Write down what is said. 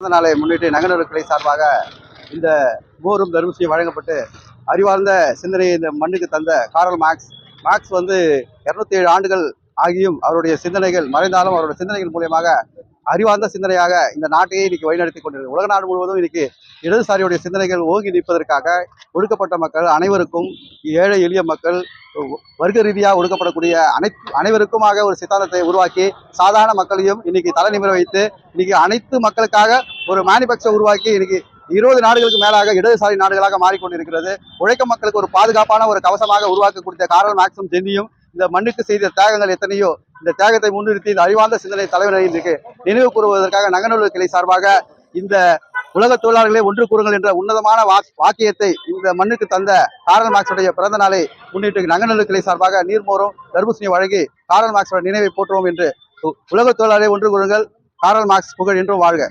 பிறந்த நாளை முன்னிட்டு நகநூறு கிளை சார்பாக இந்த மோரும் தர்மசியும் வழங்கப்பட்டு அறிவார்ந்த சிந்தனையை இந்த மண்ணுக்கு தந்த காரல் மார்க்ஸ் மார்க்ஸ் வந்து இரநூத்தி ஏழு ஆண்டுகள் ஆகியும் அவருடைய சிந்தனைகள் மறைந்தாலும் அவருடைய சிந்தனைகள் மூலியமாக அறிவார்ந்த சிந்தனையாக இந்த நாட்டையே இன்னைக்கு வழிநடத்தி கொண்டிருக்கு உலக நாடு முழுவதும் இன்னைக்கு இடதுசாரியுடைய சிந்தனைகள் ஓங்கி நிற்பதற்காக ஒடுக்கப்பட்ட மக்கள் அனைவருக்கும் ஏழை எளிய மக்கள் வர்க்க ரீதியாக ஒடுக்கப்படக்கூடிய அனைத்து அனைவருக்குமாக ஒரு சித்தாந்தத்தை உருவாக்கி சாதாரண மக்களையும் இன்னைக்கு தலை நிமிர வைத்து இன்னைக்கு அனைத்து மக்களுக்காக ஒரு மேனுபேக்சர் உருவாக்கி இன்னைக்கு இருபது நாடுகளுக்கு மேலாக இடதுசாரி நாடுகளாக மாறிக்கொண்டிருக்கிறது. உழைக்கும் மக்களுக்கு ஒரு பாதுகாப்பான ஒரு கவசமாக உருவாக்கக்கூடிய காரல் மேக்ஸும் ஜென்னியும் இந்த மண்ணுக்கு செய்த தியாகங்கள் எத்தனையோ இந்த தியாகத்தை முன்னிறுத்தி இந்த அறிவார்ந்த சிந்தனை தலைவரை இருக்கு நினைவு கூறுவதற்காக நங்கநல்லூர் கிளை சார்பாக இந்த உலக தொழிலாளர்களை ஒன்று கூறுங்கள் என்ற உன்னதமான வாக்கியத்தை இந்த மண்ணுக்கு தந்த காரல் மார்க்ஸுடைய பிறந்த நாளை முன்னிட்டு நங்கநல்லூர் கிளை சார்பாக நீர்மோரும் தர்பூசணி வழங்கி காரல் மார்க்ஸோட நினைவை போற்றுவோம் என்று உலக தொழிலாளரை ஒன்று கூறுங்கள். காரல் மார்க்ஸ் புகழ் என்றும் வாழ்க.